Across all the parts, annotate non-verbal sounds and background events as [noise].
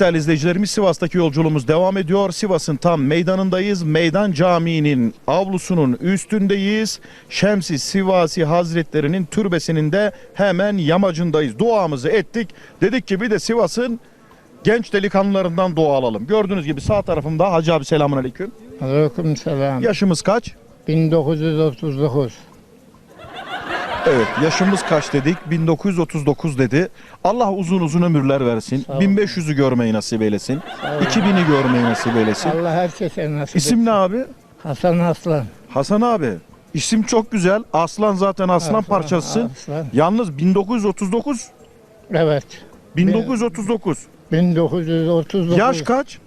Değerli izleyicilerimiz Sivas'taki yolculuğumuz devam ediyor. Sivas'ın tam meydanındayız. Meydan Camii'nin avlusunun üstündeyiz. Şemsi Sivasi Hazretleri'nin türbesinin de hemen yamacındayız. Duamızı ettik. Dedik ki bir de Sivas'ın genç delikanlılarından dua alalım. Gördüğünüz gibi sağ tarafımda Hacı abi selamun aleyküm. Aleyküm selam. Yaşımız kaç? 1939. Evet yaşımız kaç dedik? 1939 dedi. Allah uzun uzun ömürler versin. Sağ ol. 1500'ü görmeyi nasip eylesin. 2000'i görmeyi nasip eylesin. Allah herkese nasip İsim ne abi? Hasan Aslan. Hasan abi. İsim çok güzel. Aslan zaten aslan, Aslan, parçası. Aslan. Yalnız 1939 Evet. 1939. 1939. Yaş kaç?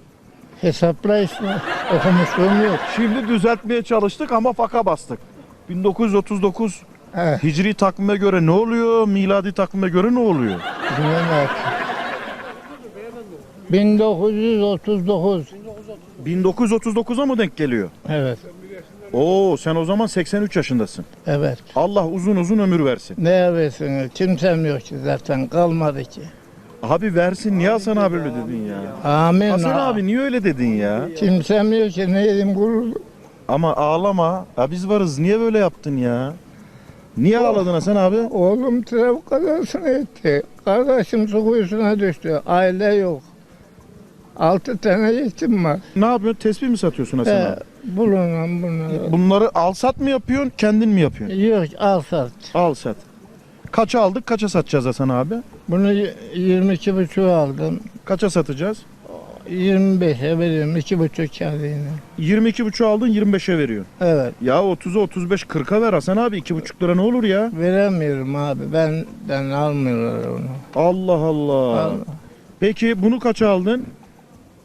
Hesapla işte. Okumuşluğum yok. Şimdi düzeltmeye çalıştık ama faka bastık. 1939 Evet. Hicri takvime göre ne oluyor? Miladi takvime göre ne oluyor? Artık. 1939. 1939'a mı denk geliyor? Evet. Oo sen o zaman 83 yaşındasın. Evet. Allah uzun uzun ömür versin. Ne yapıyorsunuz? Kimsem yok ki zaten. Kalmadı ki. Abi versin niye Hasan abi öyle dedin ya? Amin. Hasan ha. abi niye öyle dedin ya? Kimsem yok ki. Ne yedim gurur. Ama ağlama. Ya biz varız. Niye böyle yaptın ya? Niye ağladın Hasan abi? Oğlum trafik kazasını etti. Kardeşim su kuyusuna düştü. Aile yok. Altı tane yetim var. Ne yapıyorsun? Tespih mi satıyorsun Hasan Ee, abi? bulunan bunları. Bunları al sat mı yapıyorsun? Kendin mi yapıyorsun? Yok al sat. Al sat. Kaça aldık? Kaça satacağız Hasan abi? Bunu y- 22 buçuğa aldım. Kaça satacağız? 25'e veriyorum. 2 buçuk kârıyla. 22,5 aldın 25'e veriyorsun. Evet. Ya 30'a 35 40'a ver Hasan abi. 2,5 lira ne olur ya? Veremiyorum abi. Benden almıyorlar onu. Allah Allah. Al. Peki bunu kaça aldın?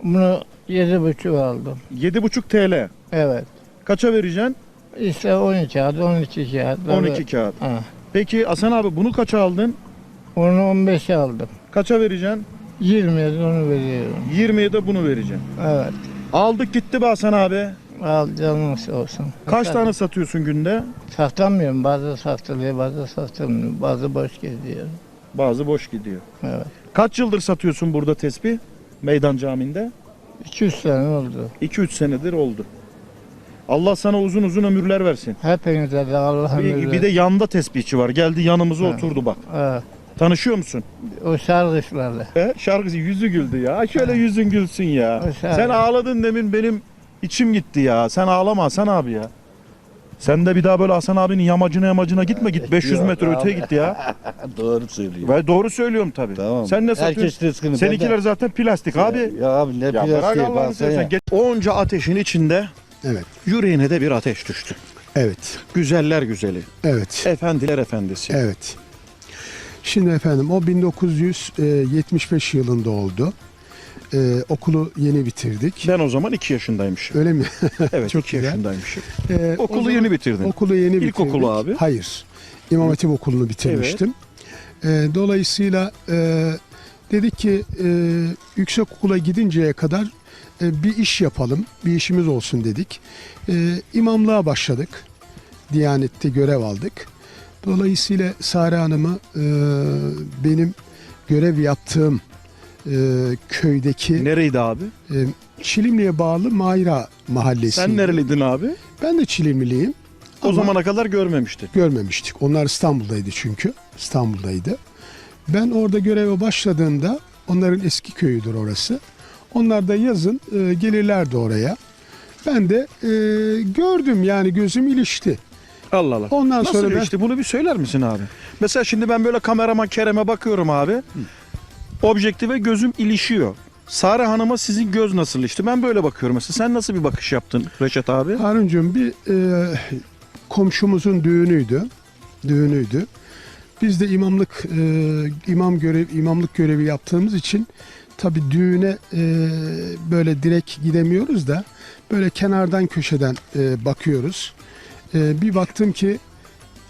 Bunu 7 buçuk aldım. 7,5 TL. Evet. Kaça vereceksin? İşte 12 kağıt, 12 kağıt. 12 kağıt. Ha. Peki Hasan abi bunu kaça aldın? Onu 15'e aldım. Kaça vereceksin? 20'ye de onu veriyorum. 20'ye de bunu vereceksin. Evet. Aldık gitti be Hasan abi. Al canın sağ olsun. Kaç tane satıyorsun günde? Satamıyorum. Bazı satılıyor, bazı satılmıyor. Bazı boş geziyor. Bazı boş gidiyor. Evet. Kaç yıldır satıyorsun burada tesbih? Meydan Camii'nde? 200 sene oldu. 2-3 senedir oldu. Allah sana uzun uzun ömürler versin. Hepinize de Allah Bir, ömür bir de yanında tesbihçi var. Geldi yanımıza oturdu bak. Evet. Tanışıyor musun? O şarkışlarla. He? Şarkıcı yüzü güldü ya. Şöyle yüzün gülsün ya. Sen ağladın demin benim içim gitti ya. Sen ağlama Hasan abi ya. Sen de bir daha böyle Hasan abinin yamacına yamacına gitme git 500 Yok metre abi. öteye git ya. [laughs] Doğru söylüyor. Ve doğru söylüyorum tabii. Tamam. Sen ne satıyorsun? Herkes rızkını. Seninkiler zaten plastik abi. Ya, ya abi ne Ya plastiği baksana ya. Geç- Onca ateşin içinde Evet, yüreğine de bir ateş düştü. evet, Güzeller güzeli. evet, Efendiler efendisi. evet. Şimdi efendim o 1975 yılında oldu. Ee, okulu yeni bitirdik. Ben o zaman 2 yaşındaymışım. Öyle mi? [laughs] Evet Çok 2 güzel. yaşındaymışım. Ee, o Okulu zaman- yeni bitirdin. Okulu yeni bitirdik. İlkokulu abi? Hayır. İmam Hatip okulunu bitirmiştim. Ee, dolayısıyla e, dedik ki e, yüksek okula gidinceye kadar e, bir iş yapalım, bir işimiz olsun dedik. E, imamlığa başladık. Diyanette görev aldık. Dolayısıyla Sare Hanım'ı e, benim görev yaptığım e, köydeki Nereydi abi? e, Çilimli'ye bağlı Mayra mahallesi. Sen nereliydin abi? Ben de Çilimliyim. O Ama- zamana kadar görmemiştin. görmemiştik. Onlar İstanbul'daydı çünkü. İstanbul'daydı. Ben orada göreve başladığımda onların eski köyüdür orası. Onlar da yazın e, gelirlerdi oraya. Ben de e, gördüm yani gözüm ilişti. Allah Allah. Ondan Nasıl sonra ben- işte bunu bir söyler misin abi? Mesela şimdi ben böyle kameraman Kerem'e bakıyorum abi. Objektife gözüm ilişiyor. Sare Hanım'a sizin göz nasıl ilişti? Ben böyle bakıyorum mesela. Sen nasıl bir bakış yaptın Reşat abi? Haruncuğum bir e, komşumuzun düğünüydü. Düğünüydü. Biz de imamlık e, imam görev imamlık görevi yaptığımız için tabi düğüne e, böyle direkt gidemiyoruz da böyle kenardan köşeden e, bakıyoruz. E, bir baktım ki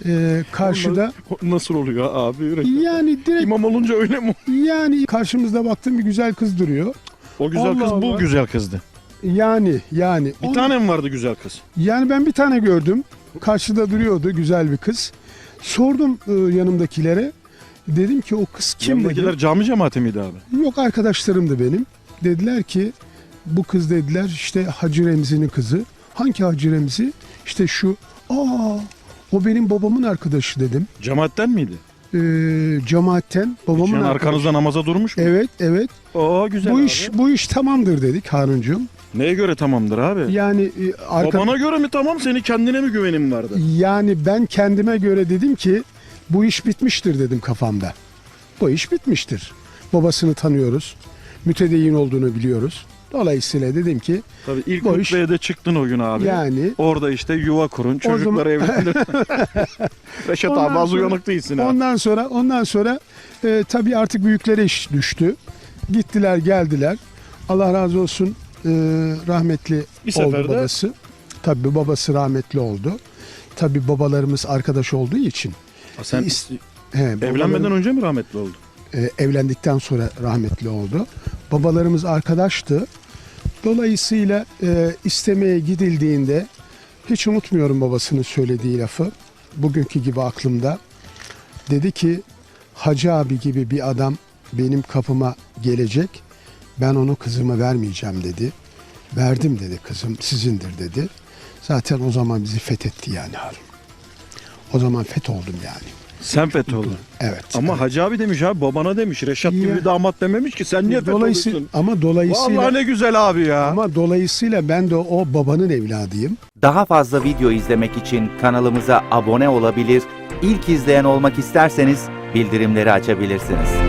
e, karşıda Nasıl oluyor abi? Reşat? yani direkt İmam olunca öyle mi? yani karşımızda baktım bir güzel kız duruyor. O güzel Allah kız bu Allah. güzel kızdı. Yani yani Bir o- tane mi vardı güzel kız? Yani ben bir tane gördüm. Karşıda duruyordu güzel bir kız. Sordum e, yanımdakilere. Dedim ki o kız kim Yanındakiler dedi. cami cemaati miydi abi? Yok arkadaşlarımdı benim. Dediler ki bu kız dediler işte Hacı Remzi'nin kızı. Hangi Hacı Remzi? İşte şu. Aa o benim babamın arkadaşı dedim. Cemaatten miydi? Ee, cemaatten babamın arkadaşı. arkanızda namaza durmuş mu? Evet evet. Oo güzel bu abi. iş bu iş tamamdır dedik Haruncuğum. Neye göre tamamdır abi? Yani e, arka, Babana göre mi tamam seni kendine mi güvenin vardı? yani ben kendime göre dedim ki bu iş bitmiştir dedim kafamda. Bu iş bitmiştir. Babasını tanıyoruz. Mütedeyyin olduğunu biliyoruz. Dolayısıyla dedim ki Tabii ilk Bu iş- de çıktın o gün abi. yani Orada işte yuva kurun, çocukları zaman- evlendirin. [laughs] Reşat Ondan abi az sonra- uyanık değilsin abi. ondan sonra ondan sonra e, tabii artık büyüklere iş düştü. Gittiler geldiler. Allah razı olsun e, rahmetli Bir oldu seferde- babası. Tabii babası rahmetli oldu. Tabii babalarımız arkadaş olduğu için. Ha, Sen İs- He, evlenmeden babalarım- önce mi rahmetli oldu? e, evlendikten sonra rahmetli oldu. Babalarımız arkadaştı. Dolayısıyla e, istemeye gidildiğinde hiç unutmuyorum babasının söylediği lafı. Bugünkü gibi aklımda. Dedi ki Hacı abi gibi bir adam benim kapıma gelecek. Ben onu kızıma vermeyeceğim dedi. Verdim dedi kızım sizindir dedi. Zaten o zaman bizi fethetti yani Harun. O zaman fetholdum yani. Sen fetholdun. Evet. Ama Hacı abi demiş abi babana demiş. Reşat gibi Ya. bir damat dememiş ki sen niye dolayısıyla ama dolayısıyla Vallahi ne güzel abi ya. Ama dolayısıyla ben de o babanın evladıyım. Daha fazla video izlemek için kanalımıza abone olabilir, ilk izleyen olmak isterseniz bildirimleri açabilirsiniz.